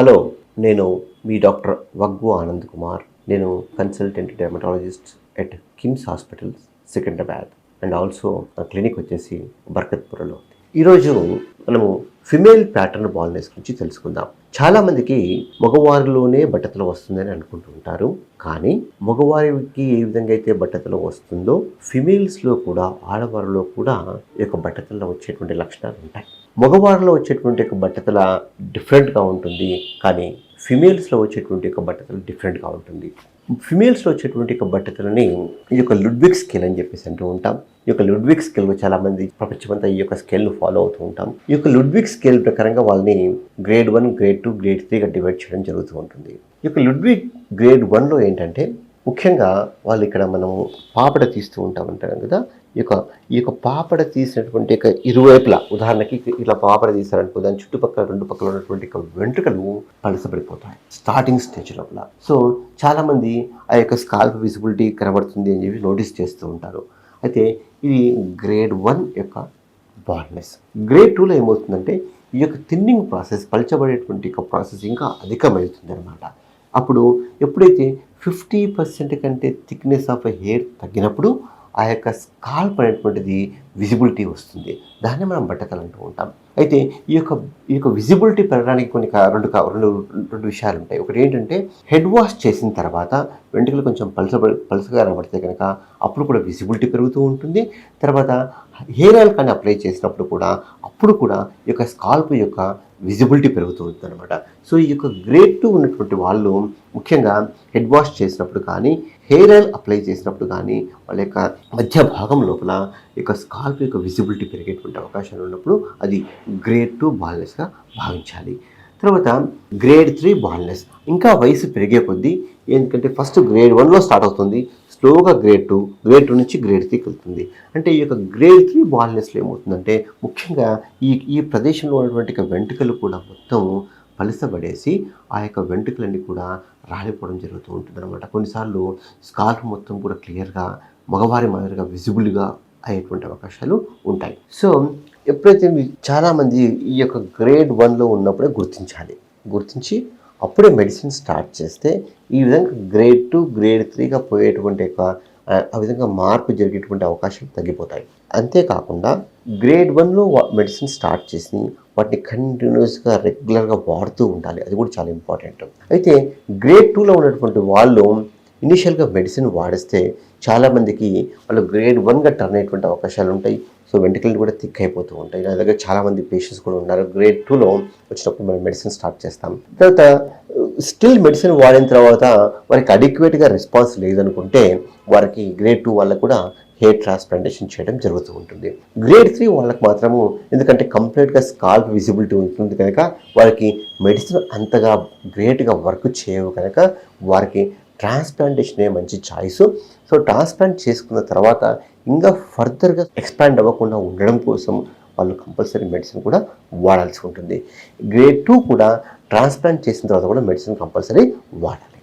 Hello నేను మీ doctor Vaggu Anand Kumar. నేను consultant dermatologist at KIMS hospital Secunderabad. And also నా క్లినిక్ వచ్చేసి బర్కత్పురలో ఈరోజు మనము ఫిమేల్ ప్యాటర్న్ బాల్నెస్ గురించి తెలుసుకుందాం. చాలామందికి మగవారిలోనే బట్టతలు వస్తుందని అనుకుంటూ ఉంటారు. కానీ మగవారికి ఏ విధంగా అయితే బట్టతలు వస్తుందో ఫిమేల్స్లో కూడా ఆడవారిలో కూడా ఈ యొక్క బట్టతల్లో వచ్చేటువంటి లక్షణాలు ఉంటాయి. మగవారిలో వచ్చేటువంటి యొక్క బట్టతల డిఫరెంట్గా ఉంటుంది కానీ ఫిమేల్స్లో వచ్చేటువంటి యొక్క బట్టతల డిఫరెంట్గా ఉంటుంది. ఫిమేల్స్లో వచ్చేటువంటి యొక్క బట్టతలని ఈ యొక్క లుడ్విక్ స్కేల్ అని చెప్పేసి అంటూ ఉంటాం. ఈ యొక్క లుడ్విక్ స్కేల్ చాలామంది ప్రపంచమంతా ఈ యొక్క స్కేల్ను ఫాలో అవుతూ ఉంటాం. ఈ యొక్క లుడ్విక్ స్కేల్ ప్రకారంగా వాళ్ళని grade one grade two grade త్రీగా divide చేయడం జరుగుతూ ఉంటుంది. ఈ యొక్క లుడ్విక్ గ్రేడ్ వన్లో ఏంటంటే ముఖ్యంగా వాళ్ళు ఇక్కడ మనము పాపడ తీస్తూ ఉంటాం అంటారు కదా ఈ యొక్క ఈ యొక్క పాపడ తీసినటువంటి యొక్క ఇరువైపులా ఉదాహరణకి ఇలా పాపడ తీసారనుకో దాని చుట్టుపక్కల రెండు పక్కల ఉన్నటువంటి యొక్క వెంట్రుకలు పలసపడిపోతాయి స్టార్టింగ్ స్టేజ్ లోపల. సో చాలామంది ఆ యొక్క స్కాల్ప్ విజిబిలిటీ కనబడుతుంది అని చెప్పి నోటీస్ చేస్తూ ఉంటారు. అయితే ఇది గ్రేడ్ వన్ యొక్క బాల్నెస్ గ్రేడ్ టూలో ఏమవుతుందంటే ఈ యొక్క థిన్నింగ్ ప్రాసెస్ పలచబడేటువంటి యొక్క ప్రాసెస్ ఇంకా అధికమవుతుంది అనమాట అప్పుడు ఎప్పుడైతే ఫిఫ్టీ పర్సెంట్ కంటే థిక్నెస్ ఆఫ్ హెయిర్ తగ్గినప్పుడు ఆ యొక్క స్కాల్ప్ అనేటువంటిది విజిబిలిటీ వస్తుంది. దాన్ని మనం బట్టతలు అంటూ ఉంటాం. అయితే ఈ యొక్క ఈ యొక్క విజిబిలిటీ పెరగడానికి కొన్ని రెండు రెండు రెండు విషయాలు ఉంటాయి. ఒకటి ఏంటంటే హెడ్ వాష్ చేసిన తర్వాత వెంట్రుకలు కొంచెం పలస పలసగా కనబడితే కనుక అప్పుడు కూడా విజిబిలిటీ పెరుగుతూ ఉంటుంది. తర్వాత హెయిర్ ఆయిల్ కానీ అప్లై చేసినప్పుడు కూడా అప్పుడు కూడా ఈ యొక్క స్కాల్ప్ యొక్క విజిబిలిటీ పెరుగుతూ ఉంటుంది అనమాట సో ఈ యొక్క గ్రేడ్ టూ ఉన్నటువంటి వాళ్ళు ముఖ్యంగా హెడ్ వాష్ చేసినప్పుడు కానీ హెయిర్ ఆయిల్ అప్లై చేసినప్పుడు కానీ వాళ్ళ యొక్క మధ్య భాగం లోపల ఈ యొక్క స్కాల్ప్ యొక్క విజిబిలిటీ పెరిగేటువంటి అవకాశాలు ఉన్నప్పుడు అది గ్రేడ్ టూ బాల్నెస్గా భావించాలి. తర్వాత గ్రేడ్ త్రీ బాల్నెస్ ఇంకా వయసు పెరిగే కొద్దీ ఎందుకంటే ఫస్ట్ గ్రేడ్ వన్లో స్టార్ట్ అవుతుంది. స్లోగా గ్రేడ్ టూ గ్రేడ్ టూ నుంచి గ్రేడ్ త్రీకి వెళ్తుంది. అంటే ఈ యొక్క గ్రేడ్ త్రీ బాల్నెస్లో ఏమవుతుందంటే ముఖ్యంగా ఈ ఈ ప్రదేశంలో ఉన్నటువంటి వెంట్రుకలు కూడా మొత్తం పలసబడేసి ఆ యొక్క వెంట్రుకలన్నీ కూడా రాలిపోవడం జరుగుతూ ఉంటుంది అనమాట కొన్నిసార్లు స్కాల్ప్ మొత్తం కూడా క్లియర్గా మగవారి మాదిరిగా విజిబుల్గా అయ్యేటువంటి అవకాశాలు ఉంటాయి. సో ఎప్పుడైతే చాలామంది ఈ యొక్క గ్రేడ్ వన్లో ఉన్నప్పుడే గుర్తించాలి గుర్తించి అప్పుడే మెడిసిన్ స్టార్ట్ చేస్తే ఈ విధంగా గ్రేడ్ టూ గ్రేడ్ త్రీగా పోయేటువంటి యొక్క ఆ విధంగా మార్పు జరిగేటువంటి అవకాశాలు తగ్గిపోతాయి. అంతేకాకుండా గ్రేడ్ వన్లో మెడిసిన్ స్టార్ట్ చేసి వాటిని కంటిన్యూస్గా రెగ్యులర్గా వాడుతూ ఉండాలి. అది కూడా చాలా ఇంపార్టెంట్. అయితే గ్రేడ్ టూలో ఉన్నటువంటి వాళ్ళు ఇనిషియల్గా మెడిసిన్ వాడిస్తే చాలామందికి వాళ్ళు గ్రేడ్ వన్గా టర్న్ అయ్యేటువంటి అవకాశాలు ఉంటాయి. సో వెంట్రుకలు కూడా థిక్ అయిపోతూ ఉంటాయి. నా దగ్గర చాలామంది పేషెంట్స్ కూడా ఉన్నారు. గ్రేడ్ టూలో వచ్చినప్పుడు మనం మెడిసిన్ స్టార్ట్ చేస్తాం. తర్వాత స్టిల్ మెడిసిన్ వాడిన తర్వాత వారికి అడిక్వేట్గా రెస్పాన్స్ లేదనుకుంటే వారికి గ్రేడ్ టూ వాళ్ళకు కూడా హెయిర్ ట్రాన్స్ప్లాంటేషన్ చేయడం జరుగుతూ ఉంటుంది. గ్రేడ్ త్రీ వాళ్ళకి మాత్రము ఎందుకంటే కంప్లీట్గా స్కాల్ప్ విజిబిలిటీ ఉంటుంది కనుక వారికి మెడిసిన్ అంతగా గ్రేట్గా వర్క్ చేయవు కనుక వారికి ట్రాన్స్ప్లాంటేషనే మంచి చాయిస్ సో ట్రాన్స్ప్లాంట్ చేసుకున్న తర్వాత ఇంకా ఫర్దర్గా ఎక్స్పాండ్ అవ్వకుండా ఉండడం కోసం వాళ్ళు కంపల్సరీ మెడిసిన్ కూడా వాడాల్సి ఉంటుంది. గ్రేడ్ టూ కూడా ట్రాన్స్ప్లాంట్ చేసిన తర్వాత కూడా మెడిసిన్ కంపల్సరీ వాడాలి.